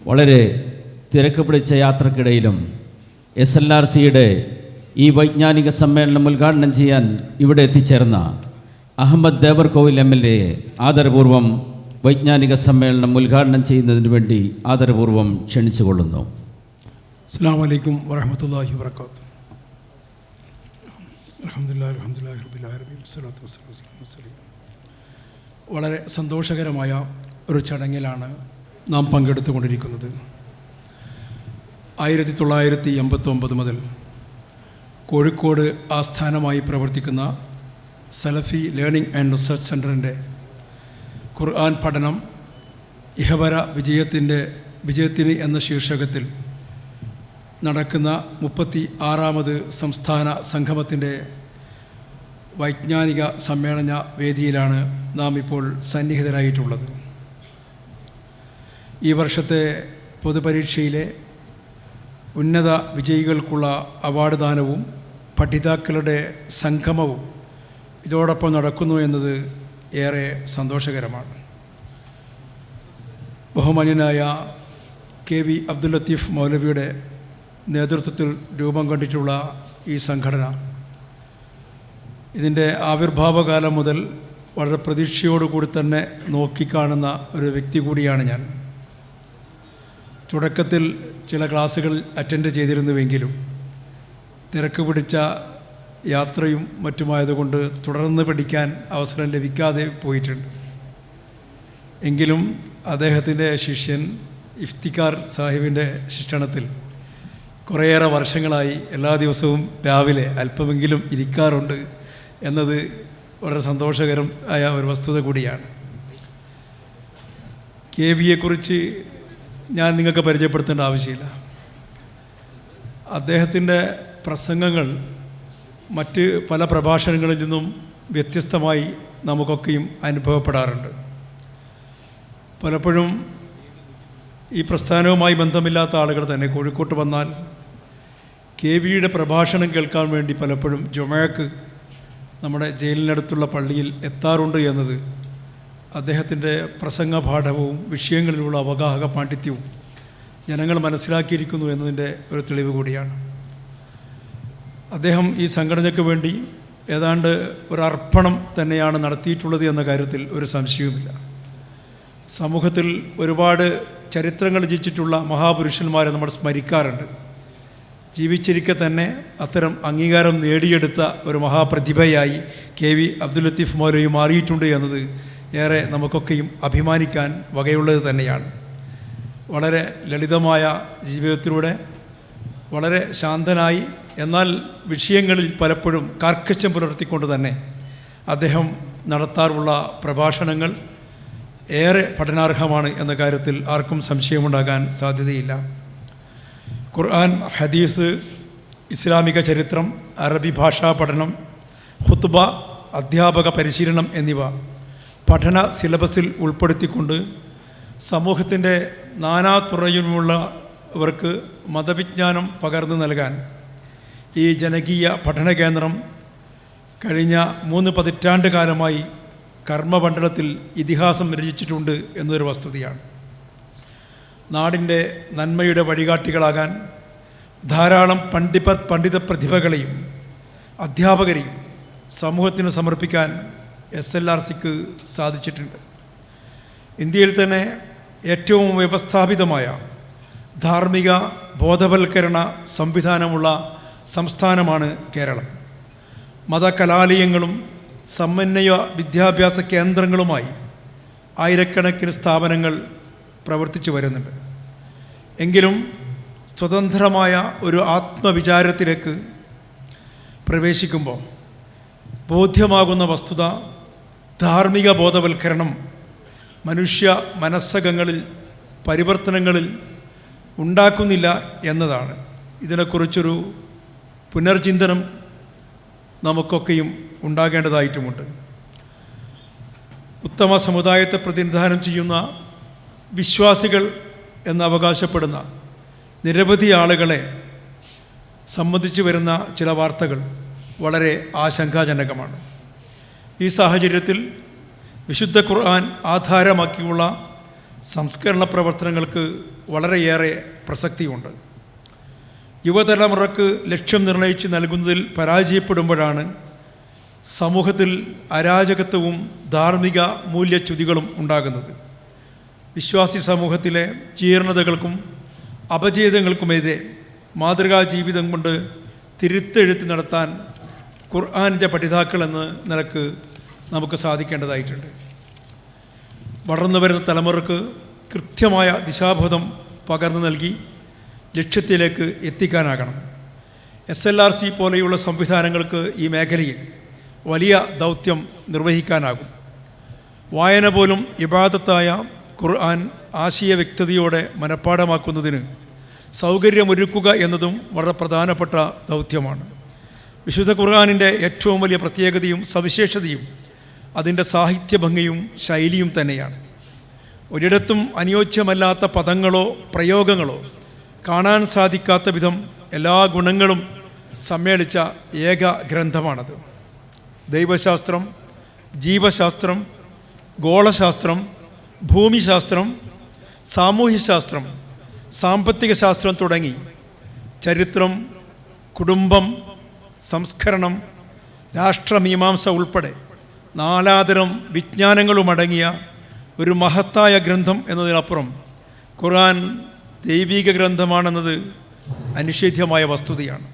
വളരെ തിരക്ക് പിടിച്ച യാത്രക്കിടയിലും എസ് എൽ ആർ സിയുടെ ഈ വൈജ്ഞാനിക സമ്മേളനം ഉദ്ഘാടനം ചെയ്യാൻ ഇവിടെ എത്തിച്ചേർന്ന അഹമ്മദ് ദേവർകോവിൽ എം എൽ എയെ ആദരപൂർവം വൈജ്ഞാനിക സമ്മേളനം ഉദ്ഘാടനം ചെയ്യുന്നതിന് വേണ്ടി ആദരപൂർവം ക്ഷണിച്ചുകൊള്ളുന്നു. അസ്സാം വലൈക്കും വസ്സലാം വസ്സലീം വളരെ സന്തോഷകരമായ ഒരു ചടങ്ങിലാണ് നാം പങ്കെടുത്തുകൊണ്ടിരിക്കുന്നത്. ആയിരത്തി തൊള്ളായിരത്തി എൺപത്തൊമ്പത് മുതൽ കോഴിക്കോട് ആസ്ഥാനമായി പ്രവർത്തിക്കുന്ന സലഫി ലേണിംഗ് ആൻഡ് റിസർച്ച് സെന്ററിന്റെ ഖുർആൻ പഠനം ഇഹവര വിജയത്തിന്റെ വിജയത്തിന് എന്ന ശീർഷകത്തിൽ നടക്കുന്ന മുപ്പത്തി ആറാമത് സംസ്ഥാന സംഗമത്തിന്റെ വൈജ്ഞാനിക സമ്മേളന വേദിയിലാണ് നാം ഇപ്പോൾ സന്നിഹിതരായിട്ടുള്ളത്. ഈ വർഷത്തെ പൊതുപരീക്ഷയിലെ ഉന്നത വിജയികൾക്കുള്ള അവാർഡ് ദാനവും പഠിതാക്കളുടെ സംഗമവും ഇതോടൊപ്പം നടക്കുന്നു എന്നത് ഏറെ സന്തോഷകരമാണ്. ബഹുമാന്യനായ കെ വി അബ്ദുൽ ലത്തീഫ് മൗലവിയുടെ നേതൃത്വത്തിൽ രൂപം കൊണ്ടിട്ടുള്ള ഈ സംഘടന ഇതിന്റെ ആവിർഭാവകാലം മുതൽ വളരെ പ്രതീക്ഷയോടുകൂടി തന്നെ നോക്കിക്കാണുന്ന ഒരു വ്യക്തി കൂടിയാണ് ഞാൻ. തുടക്കത്തിൽ ചില ക്ലാസ്സുകൾ അറ്റൻഡ് ചെയ്തിരുന്നുവെങ്കിലും തിരക്ക് പിടിച്ച യാത്രയും മറ്റുമായതുകൊണ്ട് തുടർന്ന് പഠിക്കാൻ അവസരം ലഭിക്കാതെ പോയിട്ടുണ്ട്. എങ്കിലും അദ്ദേഹത്തിന്റെ ശിഷ്യൻ ഇഫ്തിക്കാർ സാഹിബിന്റെ ശിക്ഷണത്തിൽ കുറേയേറെ വർഷങ്ങളായി എല്ലാ ദിവസവും രാവിലെ അല്പമെങ്കിലും ഇരിക്കാറുണ്ട് എന്നത് വളരെ സന്തോഷകരം ആയ ഒരു വസ്തുത കൂടിയാണ്. കെ വിയെക്കുറിച്ച് ഞാൻ നിങ്ങൾക്ക് പരിചയപ്പെടുത്തേണ്ട ആവശ്യമില്ല. അദ്ദേഹത്തിന്റെ പ്രസംഗങ്ങൾ മറ്റ് പല പ്രഭാഷണങ്ങളിൽ നിന്നും വ്യത്യസ്തമായി നമുക്കൊക്കെയും അനുഭവപ്പെടാറുണ്ട്. പലപ്പോഴും ഈ പ്രസ്ഥാനവുമായി ബന്ധമില്ലാത്ത ആളുകൾ തന്നെ കോഴിക്കോട്ട് വന്നാൽ കെ വിയുടെ പ്രഭാഷണം കേൾക്കാൻ വേണ്ടി പലപ്പോഴും ജൊമാക്ക് നമ്മുടെ ജയിലിനടുത്തുള്ള പള്ളിയിൽ എത്താറുണ്ട് എന്നത് അദ്ദേഹത്തിന്റെ പ്രസംഗ പാഠവും വിഷയങ്ങളിലുള്ള അവഗാഹക പാണ്ഡിത്യവും ജനങ്ങൾ മനസ്സിലാക്കിയിരിക്കുന്നു എന്നതിന്റെ ഒരു തെളിവ് കൂടിയാണ്. അദ്ദേഹം ഈ സംഘടനയ്ക്ക് വേണ്ടി ഏതാണ്ട് ഒരു അർപ്പണം തന്നെയാണ് നടത്തിയിട്ടുള്ളത് എന്ന കാര്യത്തിൽ ഒരു സംശയവുമില്ല. സമൂഹത്തിൽ ഒരുപാട് ചരിത്രങ്ങൾ ജയിച്ചിട്ടുള്ള മഹാപുരുഷന്മാരെ നമ്മൾ സ്മരിക്കാറുണ്ട്. ജീവിച്ചിരിക്കെ തന്നെ അത്തരം അംഗീകാരം നേടിയെടുത്ത ഒരു മഹാപ്രതിഭയായി കെ വി അബ്ദുൽ ലത്തീഫ് മൗലവി മാറിയിട്ടുണ്ട് എന്നത് ഏറെ നമുക്കൊക്കെയും അഭിമാനിക്കാൻ വകയുള്ളത് തന്നെയാണ്. വളരെ ലളിതമായ ജീവിതത്തിലൂടെ വളരെ ശാന്തനായി എന്നാൽ വിഷയങ്ങളിൽ പലപ്പോഴും കാർക്കശ്യം പുലർത്തിക്കൊണ്ട് തന്നെ അദ്ദേഹം നടത്താറുള്ള പ്രഭാഷണങ്ങൾ ഏറെ പഠനാർഹമാണ് എന്ന കാര്യത്തിൽ ആർക്കും സംശയമുണ്ടാകാൻ സാധ്യതയില്ല. ഖുർആൻ ഹദീസ് ഇസ്ലാമിക ചരിത്രം അറബി ഭാഷാ പഠനം ഹുത്ബ അധ്യാപക പരിശീലനം എന്നിവ പഠന സിലബസിൽ ഉൾപ്പെടുത്തിക്കൊണ്ട് സമൂഹത്തിന്റെ നാനാതുറയിലുമുള്ളവർക്ക് മതവിജ്ഞാനം പകർന്നു നൽകാൻ ഈ ജനകീയ പഠന കേന്ദ്രം കഴിഞ്ഞ മൂന്ന് പതിറ്റാണ്ട് കാലമായി കർമ്മമണ്ഡലത്തിൽ ഇതിഹാസം രചിച്ചിട്ടുണ്ട് എന്നൊരു വസ്തുതയാണ്. നാടിന്റെ നന്മയുടെ വഴികാട്ടികളാകാൻ ധാരാളം പണ്ഡിത പണ്ഡിത പ്രതിഭകളെയും അധ്യാപകരെയും സമൂഹത്തിന് സമർപ്പിക്കാൻ എസ് എൽ ആർ സിക്ക് സാധിച്ചിട്ടുണ്ട്. ഇന്ത്യയിൽ തന്നെ ഏറ്റവും വ്യവസ്ഥാപിതമായ ധാർമ്മിക ബോധവൽക്കരണ സംവിധാനമുള്ള സംസ്ഥാനമാണ് കേരളം. മതകലാലയങ്ങളും സമന്വയ വിദ്യാഭ്യാസ കേന്ദ്രങ്ങളുമായി ആയിരക്കണക്കിന് സ്ഥാപനങ്ങൾ പ്രവർത്തിച്ചു വരുന്നുണ്ട്. എങ്കിലും സ്വതന്ത്രമായ ഒരു ആത്മവിചാരത്തിലേക്ക് പ്രവേശിക്കുമ്പോൾ ബോധ്യമാകുന്ന വസ്തുത ധാർമ്മിക ബോധവൽക്കരണം മനുഷ്യ മനസ്സകങ്ങളിൽ പരിവർത്തനങ്ങളിൽ ഉണ്ടാക്കുന്നില്ല എന്നതാണ്. ഇതിനെക്കുറിച്ചൊരു പുനർചിന്തനം നമുക്കൊക്കെയും ഉണ്ടാകേണ്ടതായിട്ടുമുണ്ട്. ഉത്തമ സമുദായത്തെ പ്രതിനിധാനം ചെയ്യുന്ന വിശ്വാസികൾ എന്ന് അവകാശപ്പെടുന്ന നിരവധി ആളുകളെ സംബന്ധിച്ചു വരുന്ന ചില വാർത്തകൾ വളരെ ആശങ്കാജനകമാണ്. ഈ സാഹചര്യത്തിൽ വിശുദ്ധ ഖുർആൻ ആധാരമാക്കിയുള്ള സംസ്കരണ പ്രവർത്തനങ്ങൾക്ക് വളരെയേറെ പ്രസക്തിയുണ്ട്. യുവതലമുറക്ക് ലക്ഷ്യം നിർണയിച്ച് നൽകുന്നതിൽ പരാജയപ്പെടുമ്പോഴാണ് സമൂഹത്തിൽ അരാജകത്വവും ധാർമ്മിക മൂല്യച്യുതികളും ഉണ്ടാകുന്നത്. വിശ്വാസി സമൂഹത്തിലെ ജീർണതകൾക്കും അപചേതങ്ങൾക്കുമെതിരെ മാതൃകാ ജീവിതം കൊണ്ട് തിരുത്തെഴുത്ത് നടത്താൻ ഖുർആാനിന്റെ പഠിതാക്കളെന്ന് നിലയ്ക്ക് നമുക്ക് സാധിക്കേണ്ടതായിട്ടുണ്ട്. വളർന്നു വരുന്ന തലമുറയ്ക്ക് കൃത്യമായ ദിശാബോധം പകർന്നു നൽകി ലക്ഷ്യത്തിലേക്ക് എത്തിക്കാനാകണം. എസ് എൽ ആർ സി പോലെയുള്ള സംവിധാനങ്ങൾക്ക് ഈ മേഖലയിൽ വലിയ ദൗത്യം നിർവഹിക്കാനാകും. വായന പോലും ഇബാദത്തായ ഖുർആൻ ആശയ വ്യക്തതയോടെ മനഃപ്പാടമാക്കുന്നതിന് സൗകര്യമൊരുക്കുക എന്നതും വളരെ പ്രധാനപ്പെട്ട ദൗത്യമാണ്. വിശുദ്ധ ഖുർആാനിന്റെ ഏറ്റവും വലിയ പ്രത്യേകതയും സവിശേഷതയും അതിന്റെ സാഹിത്യഭംഗിയും ശൈലിയും തന്നെയാണ്. ഒരിടത്തും അനുയോജ്യമല്ലാത്ത പദങ്ങളോ പ്രയോഗങ്ങളോ കാണാൻ സാധിക്കാത്ത വിധം എല്ലാ ഗുണങ്ങളും സമ്മേളിച്ച ഏക ഗ്രന്ഥമാണത്. ദൈവശാസ്ത്രം ജീവശാസ്ത്രം ഗോളശാസ്ത്രം ഭൂമിശാസ്ത്രം സാമൂഹ്യശാസ്ത്രം സാമ്പത്തിക ശാസ്ത്രം തുടങ്ങി ചരിത്രം കുടുംബം സംസ്കരണം രാഷ്ട്രമീമാംസ ഉൾപ്പെടെ നാലാതരം വിജ്ഞാനങ്ങളുമടങ്ങിയ ഒരു മഹത്തായ ഗ്രന്ഥം എന്നതിനപ്പുറം ഖുർആൻ ദൈവിക ഗ്രന്ഥമാണെന്നത് അനിഷേധ്യമായ വസ്തുതയാണ്.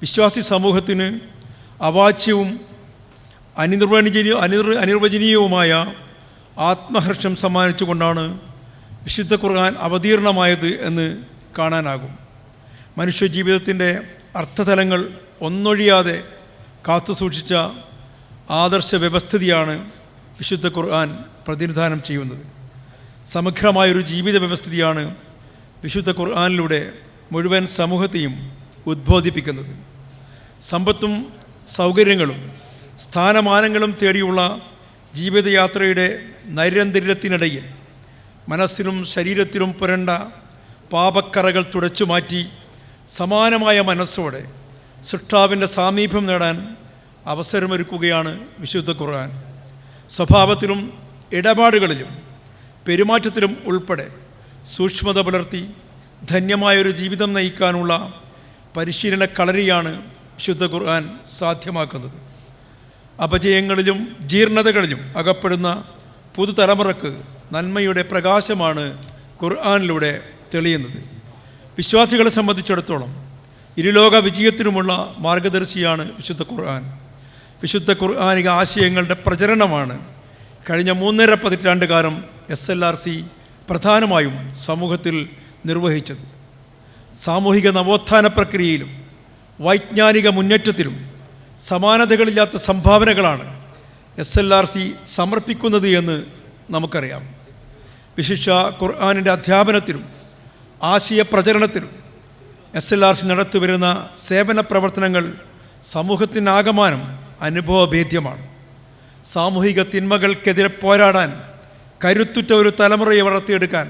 വിശ്വാസി സമൂഹത്തിന് അവാച്യവും അനിർവചനീയ അനിർ അനിർവചനീയവുമായ ആത്മഹർഷം സമ്മാനിച്ചുകൊണ്ടാണ് വിശുദ്ധ ഖുർആൻ അവതീർണമായത് എന്ന് കാണാനാകും. മനുഷ്യജീവിതത്തിന്റെ അർത്ഥതലങ്ങൾ ഒന്നൊഴിയാതെ കാത്തുസൂക്ഷിച്ച ആദർശ വ്യവസ്ഥിതിയാണ് വിശുദ്ധ ഖുർആൻ പ്രതിനിധാനം ചെയ്യുന്നത്. സമഗ്രമായൊരു ജീവിത വ്യവസ്ഥിതിയാണ് വിശുദ്ധ ഖുർആാനിലൂടെ മുഴുവൻ സമൂഹത്തെയും ഉദ്ബോധിപ്പിക്കുന്നത്. സമ്പത്തും സൗകര്യങ്ങളും സ്ഥാനമാനങ്ങളും തേടിയുള്ള ജീവിതയാത്രയുടെ നൈരന്തര്യത്തിനിടയിൽ മനസ്സിനും ശരീരത്തിനും പുരണ്ട പാപക്കറകൾ തുടച്ചു മാറ്റി സമാനമായ മനസ്സോടെ സൃഷ്ടാവിന്റെ സാമീപ്യം നേടാൻ അവസരമൊരുക്കുകയാണ് വിശുദ്ധ ഖുർആൻ. സ്വഭാവത്തിലും ഇടപാടുകളിലും പെരുമാറ്റത്തിലും ഉൾപ്പെടെ സൂക്ഷ്മത പുലർത്തി ധന്യമായൊരു ജീവിതം നയിക്കാനുള്ള പരിശീലന കളരിയാണ് വിശുദ്ധ ഖുർആൻ സാധ്യമാക്കുന്നത്. അപജയങ്ങളിലും ജീർണതകളിലും അകപ്പെടുന്ന പുതുതലമുറക്ക് നന്മയുടെ പ്രകാശമാണ് ഖുർആാനിലൂടെ തെളിയുന്നത്. വിശ്വാസികളെ സംബന്ധിച്ചിടത്തോളം ഇരുലോക വിജയത്തിനുമുള്ള മാർഗദർശിയാണ് വിശുദ്ധ ഖുർആൻ. വിശുദ്ധ കുർബാനിക ആശയങ്ങളുടെ പ്രചരണമാണ്. കഴിഞ്ഞ മൂന്നര പതിറ്റാണ്ട് കാലം എസ് എൽ ആർ സി പ്രധാനമായും സമൂഹത്തിൽ നിർവഹിച്ചത്. സാമൂഹിക നവോത്ഥാന പ്രക്രിയയിലും വൈജ്ഞാനിക മുന്നേറ്റത്തിലും സമാനതകളില്ലാത്ത സംഭാവനകളാണ് എസ് എൽ ആർ സി സമർപ്പിക്കുന്നത് എന്ന് നമുക്കറിയാം. വിശിഷ ഖുർആാനിന്റെ അധ്യാപനത്തിലും ആശയ പ്രചരണത്തിലും എസ് എൽ ആർ സി നടത്തിവരുന്ന സേവന പ്രവർത്തനങ്ങൾ സമൂഹത്തിനാകമാനം അനുഭവഭേദ്യമാണ്. സാമൂഹിക തിന്മകൾക്കെതിരെ പോരാടാൻ കരുത്തുറ്റ ഒരു തലമുറയെ വളർത്തിയെടുക്കാൻ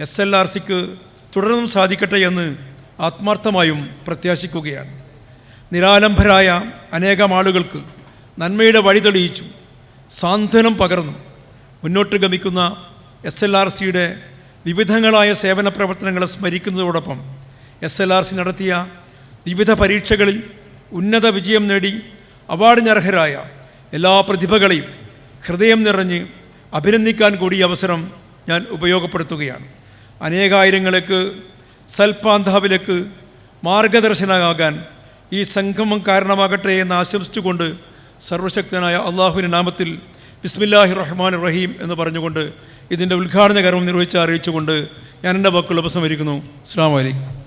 എസ് എൽ ആർ സിക്ക് തുടർന്നും സാധിക്കട്ടെ എന്ന് ആത്മാർത്ഥമായും പ്രത്യാശിക്കുകയാണ്. നിരാലംബരായ അനേകം ആളുകൾക്ക് നന്മയുടെ വഴി തെളിയിച്ചു സാന്ത്വനം പകർന്നു മുന്നോട്ട് ഗമിക്കുന്ന എസ് എൽ ആർ സിയുടെ വിവിധങ്ങളായ സേവന പ്രവർത്തനങ്ങളെ സ്മരിക്കുന്നതോടൊപ്പം എസ് എൽ ആർ സി നടത്തിയ വിവിധ പരീക്ഷകളിൽ ഉന്നത വിജയം നേടി അവാർഡിനർഹരായ എല്ലാ പ്രതിഭകളെയും ഹൃദയം നിറഞ്ഞ് അഭിനന്ദിക്കാൻ കൂടി അവസരം ഞാൻ ഉപയോഗപ്പെടുത്തുകയാണ്. അനേകായിരങ്ങൾക്ക് സൽപാന്താവിലേക്ക് മാർഗദർശനമാകാൻ ഈ സംഗമം കാരണമാകട്ടെ എന്ന് ആശംസിച്ചുകൊണ്ട് സർവശക്തനായ അള്ളാഹുവിന്റെ നാമത്തിൽ ബിസ്മില്ലാഹി റഹ്മാൻ റഹീം എന്ന് പറഞ്ഞുകൊണ്ട് ഇതിന്റെ ഉദ്ഘാടന കർമ്മം നിർവഹിച്ച് അറിയിച്ചുകൊണ്ട് ഞാൻ എന്റെ വാക്കുകൾ ഉപസംഹരിക്കുന്നു. അസ്സാം വലൈക്കും